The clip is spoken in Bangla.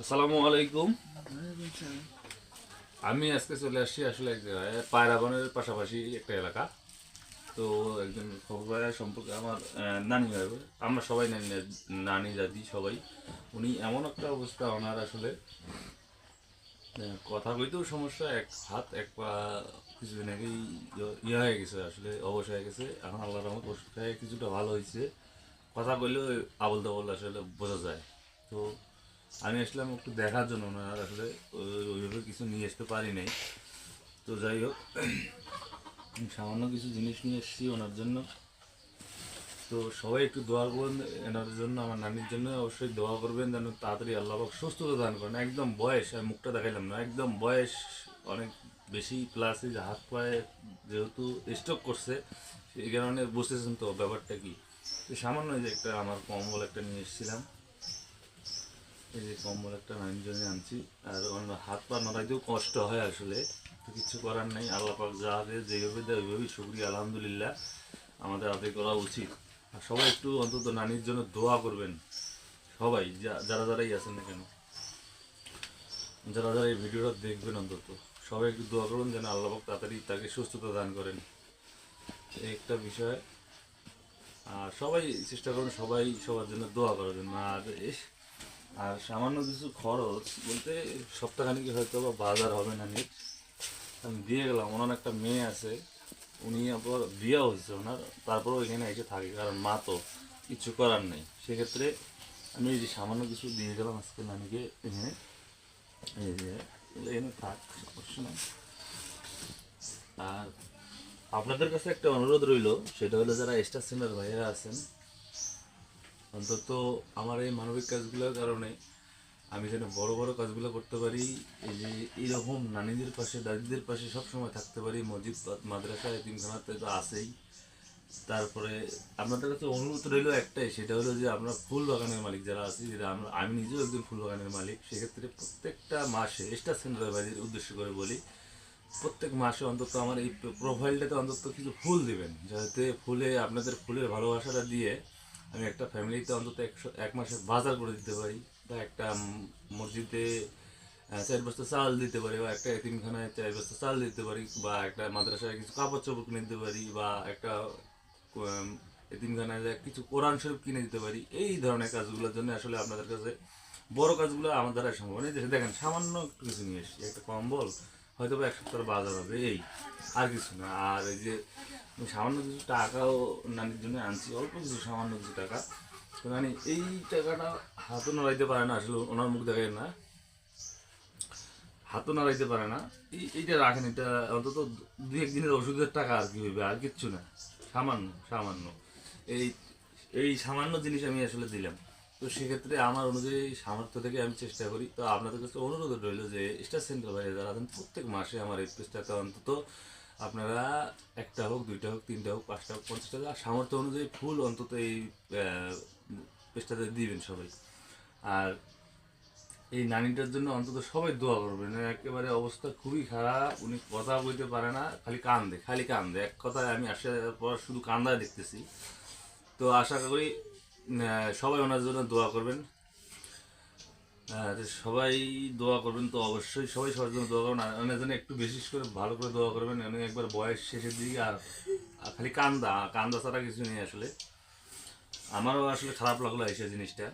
আসসালামু আলাইকুম। আমি আজকে চলে আসছি আসলে এক জায়গায় পায়রাবনের পাশাপাশি একটা এলাকা। তো একজন খবর সম্পর্কে আমার নানি হবে আমরা সবাই নানি নানি দাদি সবাই। উনি এমন একটা অবস্থা ওনার আসলে। কথা কইতেও সমস্যা, এক হাত, এক পা কিছুদিন আগেই ইয়ে- হয়ে গেছে, আসলে অবশ হয়ে গেছে। এখন আল্লাহ রহমত ওষুধ খায় কিছুটা ভালো হয়েছে কথা কইলেও আবল তাবল আসলে বোঝা যায়। তো আমি আসলাম একটু দেখার জন্য ওনার আসলে ওইভাবে কিছু নিয়ে আসতে পারি নাই। তো যাই হোক, সামান্য কিছু জিনিস নিয়ে এসেছি ওনার জন্য। তো সবাই একটু দোয়া করবেন এনার জন্য, আমার নানির জন্য। অবশ্যই দোয়া করবেন যেন তাড়াতাড়ি আল্লাহ পাক সুস্থতা দান করেন। একদম বয়স, আমি মুখটা দেখাইলাম না, একদম বয়স অনেক বেশি প্লাস যে হাত পায়ে যেহেতু স্ট্রোক করছে, সেই কারণে বুঝতেছেন তো ব্যাপারটা কি। তো সামান্য যে একটা আমার কম্বল একটা নিয়ে এসেছিলাম। এই যে কম্বল একটা নাইন জন্য আনছি। আর অন্য হাত পা নড়াইতেও কষ্ট হয় আসলে। কিছু করার নেই। আল্লাহ পাক যা দেয় যেভাবে দেয় ওইভাবেই শুক্রিয়া, আলহামদুলিল্লাহ। আমাদের আদায় করা উচিত। আর সবাই একটু অন্তত নানির জন্য দোয়া করবেন। সবাই, যা- যারা যারাই আছেন না কেন? যারা যারা এই ভিডিওটা দেখবেন অন্তত। সবাই একটু দোয়া করুন যেন আল্লাহ পাক তাড়াতাড়ি তাকে সুস্থতা দান করেন। একটা বিষয়। আর সবাই চেষ্টা করুন সবাই সবার জন্য দোয়া করার জন্য। আর আর সামান্য কিছু খরচ বলতে সপ্তাহখানিক হয়তো বা বাজার হবে না নিট। আমি দিয়ে গেলাম, ওনার একটা মেয়ে আছে, উনি আবার বিয়ে হয়েছে ওনার, তারপরেও এখানে এসে থাকে, কারণ মা তো কিছু করার নেই। সেক্ষেত্রে আমি এই যে সামান্য কিছু দিয়ে গেলাম আজকে নানিকে এখানে এই যে এখানে থাক, সমস্যা নাই। আর আপনাদের কাছে একটা অনুরোধ রইল, সেটা হলো যারা স্টার সিনার ভাইয়েরা আছেন অন্তত আমার এই মানবিক কাজগুলোর কারণে আমি যেন বড় বড় কাজগুলো করতে পারি, এই যে এইরকম নানিদের পাশে, দাদিদের পাশে সব সময় থাকতে পারি, মসজিদ, মাদ্রাসা এতিমখানাতে তো আছেই। তারপরে আপনাদের কাছে অনুরোধ রইল একটাই, সেটা হলো যে আমরা ফুল বাগানের মালিক যারা আছি যেটা আমরা, আমি নিজেও একজন ফুল বাগানের মালিক, সেক্ষেত্রে প্রত্যেকটা মাসে স্টার সেন্টার ভাইদের উদ্দেশ্য করে বলি, প্রত্যেক মাসে অন্তত আমার এই প্রোফাইলটাতে অন্তত কিছু ফুল দিবেন, যাতে ফুলে, আপনাদের ফুলের ভালোবাসাটা দিয়ে আমি একটা ফ্যামিলিতে অন্তত একশো, এক মাসের বাজার করে দিতে পারি, বা একটা মসজিদে চার বস্তা চাল দিতে পারি, বা একটা এতিমখানায় চার বস্তা চাল দিতে পারি, বা একটা মাদ্রাসায় কিছু কাপড় চোপড় কিনে দিতে পারি, বা একটা এতিমখানায় কিছু কোরআন শরীফ কিনে দিতে পারি। এই ধরনের কাজগুলোর জন্য আসলে আপনাদের কাছে বড় কাজগুলো আমার দ্বারা সম্ভব। নেই দেখেন, সামান্য কিছু নিয়ে এসেছি, একটা কম্বল হয়তো বা এক সপ্তাহ বাজার হবে, এই, আর কিছু না। আর এই যে সামান্য কিছু টাকাও নানির জন্য আনছি, অল্প কিছু সামান্য কিছু টাকা। তো নানি, এই টাকাটা হাতও নড়াইতে পারে না, আসলে ওনার মুখ দেখায় না। হাতও নাড়াইতে পারে না। এই, এইটা রাখেন, এটা অন্তত দু, এক দিনের ওষুধের টাকা আর কি হইবে, আর কিচ্ছু না। সামান্য সামান্য। এই এই সামান্য জিনিস আমি আসলে দিলাম। তো সেক্ষেত্রে আমার অনুযায়ী সামর্থ্য থেকে আমি চেষ্টা করি। তো আপনাদের কাছে অনুরোধ রইল যে স্টার সেন্টার বাইরে যারা আছেন প্রত্যেক মাসে আমার এই পেজটাতে অন্তত আপনারা একটা হোক, দুইটা হোক, তিনটা হোক, পাঁচটা হোক, পঞ্চাশটা হোক আর সামর্থ্য অনুযায়ী ফুল অন্তত এই পেজটাতে দিবেন সবাই। আর এই নানিটার জন্য অন্তত সবাই দোয়া করবেন। একেবারে অবস্থা খুবই খারাপ, উনি কথা বলতে পারে না, খালি কান্দে খালি কান্দে। এক কথায় আমি আসার পর শুধু কান্দায় দেখতেছি। তো আশা করি সবাই ওনার জন্য দোয়া করবেন। সবাই দোয়া করবেন তো অবশ্যই, সবাই সবার জন্য দোয়া করবেন। ওনার জন্য একটু বিশেষ করে ভালো করে দোয়া করবেন। উনি একবার বয়স শেষের দিকে আর আর খালি কান্দা কান্দা ছাড়া কিছু নেই আসলে। আমারও আসলে খারাপ লাগল এই জিনিসটা।